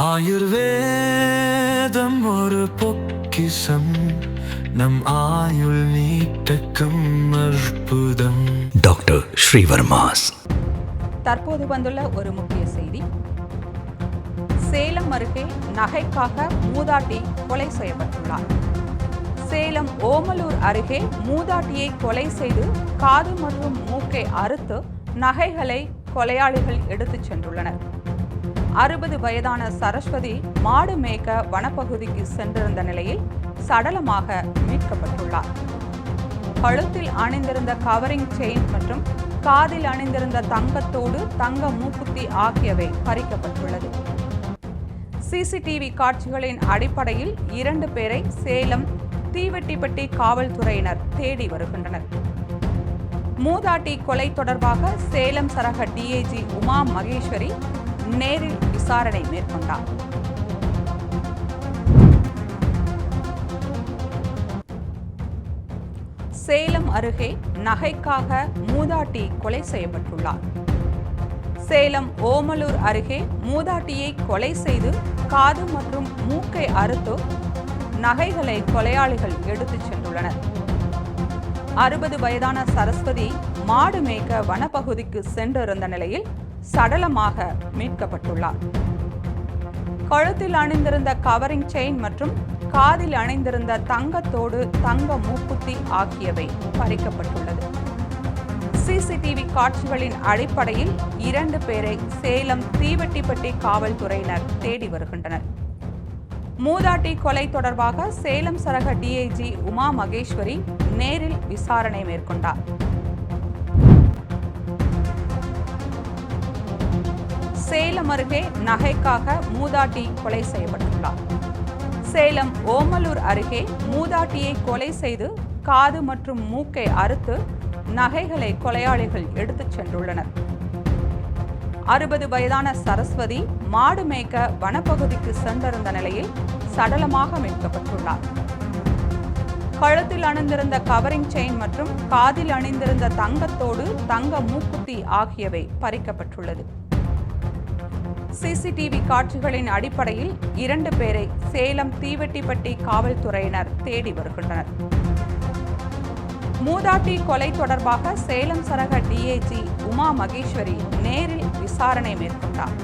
ஆயுர்வேதம் ஒரு பொக்கிசம் நம் ஆயுள் நீட்டக்கும் அற்புதம். டாக்டர் ஸ்ரீவர்மாஸ். தற்போது வந்துள்ள ஒரு முக்கிய செய்தி. சேலம் அருகே நகைக்காக மூதாட்டி கொலை செய்யப்பட்டுள்ளார். சேலம் ஓமலூர் அருகே மூதாட்டியை கொலை செய்து காது மற்றும் மூக்கை அறுத்து நகைகளை கொலையாளிகள் எடுத்துச் சென்றுள்ளனர். அறுபது வயதான சரஸ்வதி மாடு மேய்க்க வனப்பகுதிக்கு சென்றிருந்த நிலையில் சடலமாக மீட்கப்பட்டுள்ளார். கழுத்தில் அணிந்திருந்த கவரிங் செயின் மற்றும் காதில் அணிந்திருந்த தங்கத்தோடு தங்க மூக்குத்தி ஆகியவை பறிக்கப்பட்டுள்ளது. சிசிடிவி காட்சிகளின் அடிப்படையில் இரண்டு பேரை சேலம் தீவெட்டிப்பட்டி காவல்துறையினர் தேடி வருகின்றனர். மூதாட்டி கொலை தொடர்பாக சேலம் சரக டிஐஜி உமா மகேஸ்வரி நேரில் விசாரணை மேற்கொண்டார். சேலம் அருகே நகைக்காக மூதாட்டி கொலை செய்யப்பட்டுள்ளார். சேலம் ஓமலூர் அருகே மூதாட்டியை கொலை செய்து காது மற்றும் மூக்கை அறுத்து நகைகளை கொலையாளிகள் எடுத்துச் சென்றுள்ளனர். அறுபது வயதான சரஸ்வதி மாடு மேய்க்க வனப்பகுதிக்கு சென்றிருந்த நிலையில் சடலமாக மீட்கப்பட்டுள்ளார். கழுத்தில் அணிந்திருந்த கவரிங் செயின் மற்றும் காதில் அணிந்திருந்த தங்கத்தோடு தங்க மூக்குத்தி ஆகியவை பறிக்கப்பட்டுள்ளது. சிசிடிவி காட்சிகளின் அடிப்படையில் இரண்டு பேரை சேலம் தீவெட்டிப்பட்டி காவல்துறையினர் தேடி வருகின்றனர். மூதாட்டி கொலை தொடர்பாக சேலம் சரக டிஐஜி உமா மகேஸ்வரி நேரில் விசாரணை மேற்கொண்டார். சேலம் அருகே நகைக்காக மூதாட்டி கொலை செய்யப்பட்டுள்ளார். சேலம் ஓமலூர் அருகே மூதாட்டியை கொலை செய்து காது மற்றும் மூக்கை அறுத்து நகைகளை கொலையாளிகள் எடுத்துச் சென்றுள்ளனர். அறுபது வயதான சரஸ்வதி மாடு மேய்க்க வனப்பகுதிக்கு சென்றிருந்த நிலையில் சடலமாக மீட்கப்பட்டுள்ளார். கழுத்தில் அணிந்திருந்த கவரிங் செயின் மற்றும் காதில் அணிந்திருந்த தங்கத்தோடு தங்க மூக்குத்தி ஆகியவை பறிக்கப்பட்டுள்ளது. சிசிடிவி காட்சிகளின் அடிப்படையில் இரண்டு பேரை சேலம் தீவெட்டிப்பட்டி காவல்துறையினர் தேடி வருகின்றனர். மூதாட்டி கொலை தொடர்பாக சேலம் சரக டிஐஜி உமா மகேஸ்வரி நேரில் விசாரணை மேற்கொண்டார்.